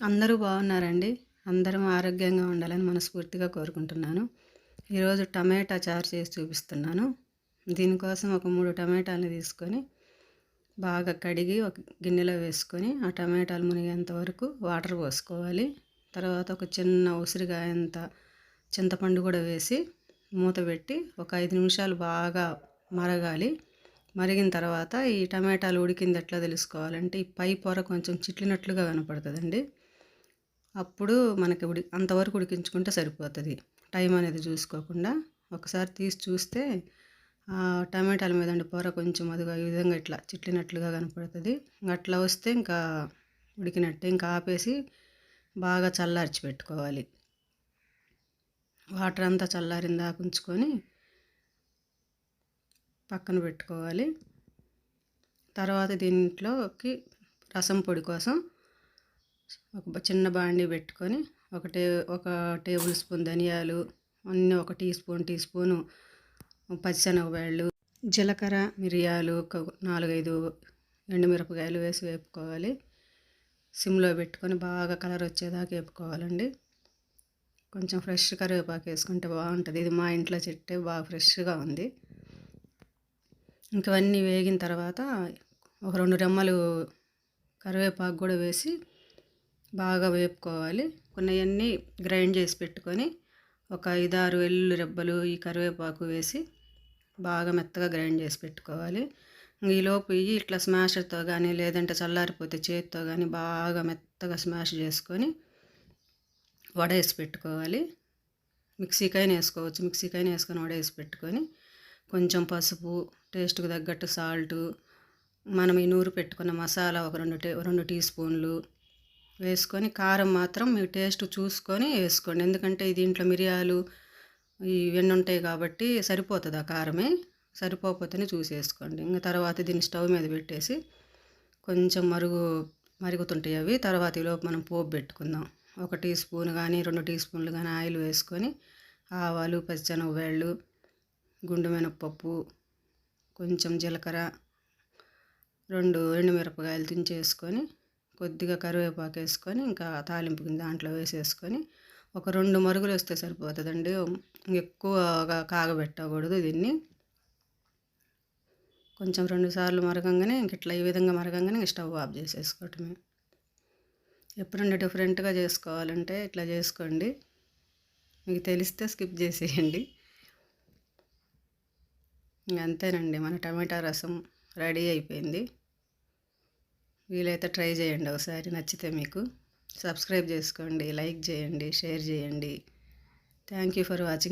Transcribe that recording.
అందరూ బాగున్నారండి. అందరం ఆరోగ్యంగా ఉండాలని మనస్ఫూర్తిగా కోరుకుంటున్నాను. ఈరోజు టమాటా చారు చేసి చూపిస్తున్నాను. దీనికోసం ఒక మూడు టమాటాలు తీసుకొని బాగా కడిగి ఒక గిన్నెలో వేసుకొని ఆ టమాటాలు మునిగేంత వరకు వాటర్ పోసుకోవాలి. తర్వాత ఒక చిన్న ఉసిరిగాయంత చింతపండు కూడా వేసి మూత పెట్టి ఒక ఐదు నిమిషాలు బాగా మరగాలి. మరిగిన తర్వాత ఈ టమాటాలు ఉడికింది ఎట్లా తెలుసుకోవాలంటే ఈ పై పొర కొంచెం చిట్లినట్లుగా కనపడుతుందండి అప్పుడు మనకి ఉడి అంతవరకు ఉడికించుకుంటే సరిపోతుంది. టైం అనేది చూసుకోకుండా ఒకసారి తీసి చూస్తే టమాటాల మీద ఉండే పొర కొంచెం అదిగా ఈ విధంగా ఇట్లా చిట్లినట్లుగా కనపడుతుంది. అట్లా వస్తే ఇంకా ఉడికినట్టే ఇంకా ఆపేసి బాగా చల్లార్చి పెట్టుకోవాలి. వాటర్ అంతా చల్లారిన దాకా ఉంచుకొని పక్కన పెట్టుకోవాలి. తర్వాత దీంట్లోకి రసం పొడి కోసం ఒక చిన్న బాండీ పెట్టుకొని ఒక టే ఒక టేబుల్ స్పూన్ ధనియాలు అన్నీ ఒక టీ స్పూన్ టీ స్పూను పచ్చిశనగపాయలు జీలకర్ర మిరియాలు నాలుగైదు ఎండుమిరపకాయలు వేసి వేపుకోవాలి. సిమ్లో పెట్టుకొని బాగా కలర్ వచ్చేదాకా వేపుకోవాలండి. కొంచెం ఫ్రెష్ కరివేపాకు వేసుకుంటే బాగుంటుంది. ఇది మా ఇంట్లో చెట్టే బాగా ఫ్రెష్గా ఉంది. ఇంకవన్నీ వేగిన తర్వాత ఒక రెండు రెమ్మలు కరివేపాకు కూడా వేసి బాగా వేపుకోవాలి. కొన్నవన్నీ గ్రైండ్ చేసి పెట్టుకొని ఒక ఐదారు వెల్లుల్లి రెబ్బలు ఈ కరివేపాకు వేసి బాగా మెత్తగా గ్రైండ్ చేసి పెట్టుకోవాలి. ఈలోపు ఇవి ఇట్లా స్మాషర్తో కానీ లేదంటే చల్లారిపోతే చేతితో కానీ బాగా మెత్తగా స్మాష్ చేసుకొని వడేసి పెట్టుకోవాలి. మిక్సీకైనా వేసుకోవచ్చు. మిక్సీకైనా వేసుకొని వడేసి పెట్టుకొని కొంచెం పసుపు టేస్ట్కి తగ్గట్టు సాల్టు మనం ఈ నూరు పెట్టుకున్న మసాలా ఒక రెండు టే రెండు టీ స్పూన్లు వేసుకొని కారం మాత్రం మీ టేస్ట్ చూసుకొని వేసుకోండి. ఎందుకంటే దీంట్లో మిరియాలు ఇవన్నీ ఉంటాయి కాబట్టి సరిపోతుంది ఆ కారమే. సరిపోకపోతేనే చూసేసుకోండి. ఇంకా తర్వాత దీన్ని స్టవ్ మీద పెట్టేసి కొంచెం మరుగు మరుగుతుంటాయి అవి. తర్వాత ఈలోపు మనం పోపు పెట్టుకుందాం. ఒక టీ స్పూన్ కానీ రెండు టీ స్పూన్లు కానీ ఆయిల్ వేసుకొని ఆవాలు పచ్చిశనగవేళ్ళు గుండు మినప్పప్పు కొంచెం జీలకర్ర రెండు ఎండుమిరపకాయలు తుంచేసుకొని కొద్దిగా కరివేపాకు వేసుకొని ఇంకా తాలింపు దాంట్లో వేసేసుకొని ఒక రెండు మరుగులు వస్తే సరిపోతుందండి. ఎక్కువగా కాగబెట్టకూడదు దీన్ని. కొంచెం రెండు సార్లు మరగంగానే ఇంక ఇట్లా ఈ విధంగా మరగంగానే స్టవ్ ఆఫ్ చేసేసుకోవటమే. ఎప్పుడన్నా డిఫరెంట్గా చేసుకోవాలంటే ఇట్లా చేసుకోండి. మీకు తెలిస్తే స్కిప్ చేసేయండి. అంతేనండి మన టమాటా రసం రెడీ అయిపోయింది. వీలైతే ట్రై చేయండి ఒకసారి నచ్చితే మీకు. సబ్స్క్రైబ్ చేసుకోండి లైక్ చేయండి షేర్ చేయండి. Thank you for watching.